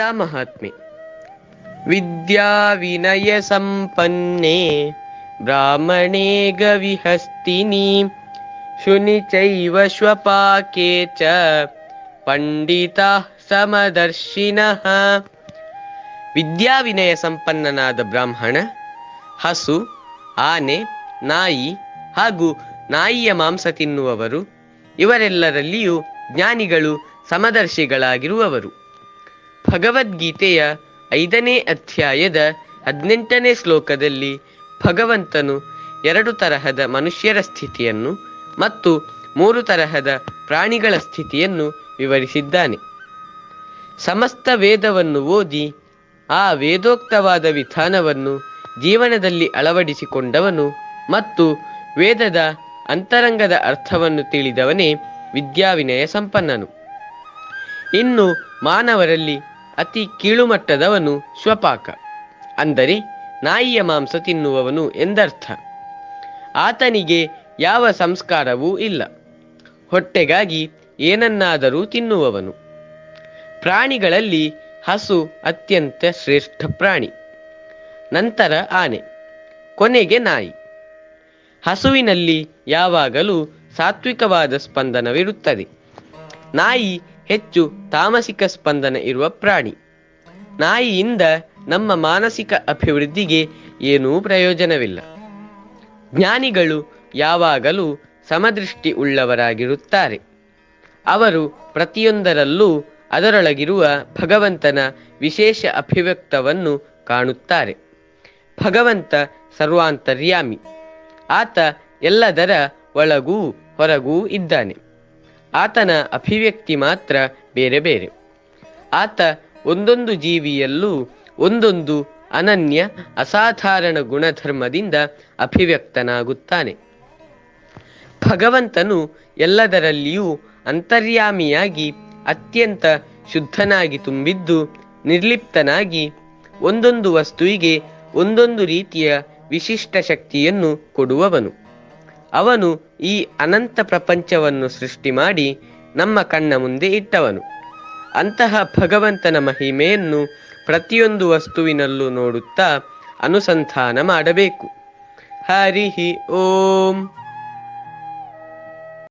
ಗೀತಾ ಮಹಾತ್ಮೆ. ವಿದ್ಯಾ ವಿನಯ ಸಂಪನ್ನೆ ಬ್ರಾಹ್ಮಣೇ ಗವಿಹಸ್ತಿನಿ. ಶುನಿ ಚೈವ ಶ್ವಪಾಕೆ ಚ ಪಂಡಿತ ಸಮದರ್ಶಿನ. ವಿದ್ಯಾ ವಿನಯ ಸಂಪನ್ನನಾದ ಬ್ರಾಹ್ಮಣ, ಹಸು, ಆನೆ, ನಾಯಿ ಹಾಗೂ ನಾಯಿಯ ಮಾಂಸ ತಿನ್ನುವವರು, ಇವರೆಲ್ಲರಲ್ಲಿಯೂ ಜ್ಞಾನಿಗಳು ಸಮದರ್ಶಿಗಳಾಗಿರುವವರು. ಭಗವದ್ಗೀತೆಯ ಐದನೇ ಅಧ್ಯಾಯದ ಹದಿನೆಂಟನೇ ಶ್ಲೋಕದಲ್ಲಿ ಭಗವಂತನು ಎರಡು ತರಹದ ಮನುಷ್ಯರ ಸ್ಥಿತಿಯನ್ನು ಮತ್ತು ಮೂರು ತರಹದ ಪ್ರಾಣಿಗಳ ಸ್ಥಿತಿಯನ್ನು ವಿವರಿಸಿದ್ದಾನೆ. ಸಮಸ್ತ ವೇದವನ್ನು ಓದಿ ಆ ವೇದೋಕ್ತವಾದ ವಿಧಾನವನ್ನು ಜೀವನದಲ್ಲಿ ಅಳವಡಿಸಿಕೊಂಡವನು ಮತ್ತು ವೇದದ ಅಂತರಂಗದ ಅರ್ಥವನ್ನು ತಿಳಿದವನೇ ವಿದ್ಯಾವಿನಯ ಸಂಪನ್ನನು. ಇನ್ನು ಮಾನವರಲ್ಲಿ ಅತಿ ಕೀಳುಮಟ್ಟದವನು ಸ್ವಪಾಕ. ಅಂದರೆ ನಾಯಿಯ ಮಾಂಸ ತಿನ್ನುವವನು ಎಂದರ್ಥ. ಆತನಿಗೆ ಯಾವ ಸಂಸ್ಕಾರವೂ ಇಲ್ಲ. ಹೊಟ್ಟೆಗಾಗಿ ಏನನ್ನಾದರೂ ತಿನ್ನುವವನು. ಪ್ರಾಣಿಗಳಲ್ಲಿ ಹಸು ಅತ್ಯಂತ ಶ್ರೇಷ್ಠ ಪ್ರಾಣಿ. ನಂತರ ಆನೆ. ಕೊನೆಗೆ ನಾಯಿ. ಹಸುವಿನಲ್ಲಿ ಯಾವಾಗಲೂ ಸಾತ್ವಿಕವಾದ ಸ್ಪಂದನವಿರುತ್ತದೆ. ನಾಯಿ ಹೆಚ್ಚು ತಾಮಸಿಕ ಸ್ಪಂದನೆ ಇರುವ ಪ್ರಾಣಿ. ನಾಯಿಯಿಂದ ನಮ್ಮ ಮಾನಸಿಕ ಅಭಿವೃದ್ಧಿಗೆ ಏನೂ ಪ್ರಯೋಜನವಿಲ್ಲ. ಜ್ಞಾನಿಗಳು ಯಾವಾಗಲೂ ಸಮದೃಷ್ಟಿ ಉಳ್ಳವರಾಗಿರುತ್ತಾರೆ. ಅವರು ಪ್ರತಿಯೊಂದರಲ್ಲೂ ಅದರೊಳಗಿರುವ ಭಗವಂತನ ವಿಶೇಷ ಅಭಿವ್ಯಕ್ತವನ್ನು ಕಾಣುತ್ತಾರೆ. ಭಗವಂತ ಸರ್ವಾಂತರ್ಯಾಮಿ. ಆತ ಎಲ್ಲದರ ಒಳಗೂ ಹೊರಗೂ ಇದ್ದಾನೆ. ಆತನ ಅಭಿವ್ಯಕ್ತಿ ಮಾತ್ರ ಬೇರೆ ಬೇರೆ. ಆತ ಒಂದೊಂದು ಜೀವಿಯಲ್ಲೂ ಒಂದೊಂದು ಅನನ್ಯ, ಅಸಾಧಾರಣ ಗುಣಧರ್ಮದಿಂದ ಅಭಿವ್ಯಕ್ತನಾಗುತ್ತಾನೆ. ಭಗವಂತನು ಎಲ್ಲದರಲ್ಲಿಯೂ ಅಂತರ್ಯಾಮಿಯಾಗಿ ಅತ್ಯಂತ ಶುದ್ಧನಾಗಿ ತುಂಬಿದ್ದು, ನಿರ್ಲಿಪ್ತನಾಗಿ ಒಂದೊಂದು ವಸ್ತುವಿಗೆ ಒಂದೊಂದು ರೀತಿಯ ವಿಶಿಷ್ಟ ಶಕ್ತಿಯನ್ನು ಕೊಡುವವನು. ಅವನು ಈ ಅನಂತ ಪ್ರಪಂಚವನ್ನು ಸೃಷ್ಟಿ ಮಾಡಿ ನಮ್ಮ ಕಣ್ಣ ಮುಂದೆ ಇಟ್ಟವನು. ಅಂತಹ ಭಗವಂತನ ಮಹಿಮೆಯನ್ನು ಪ್ರತಿಯೊಂದು ವಸ್ತುವಿನಲ್ಲೂ ನೋಡುತ್ತಾ ಅನುಸಂಧಾನ ಮಾಡಬೇಕು. ಹರಿಹಿ ಓಂ.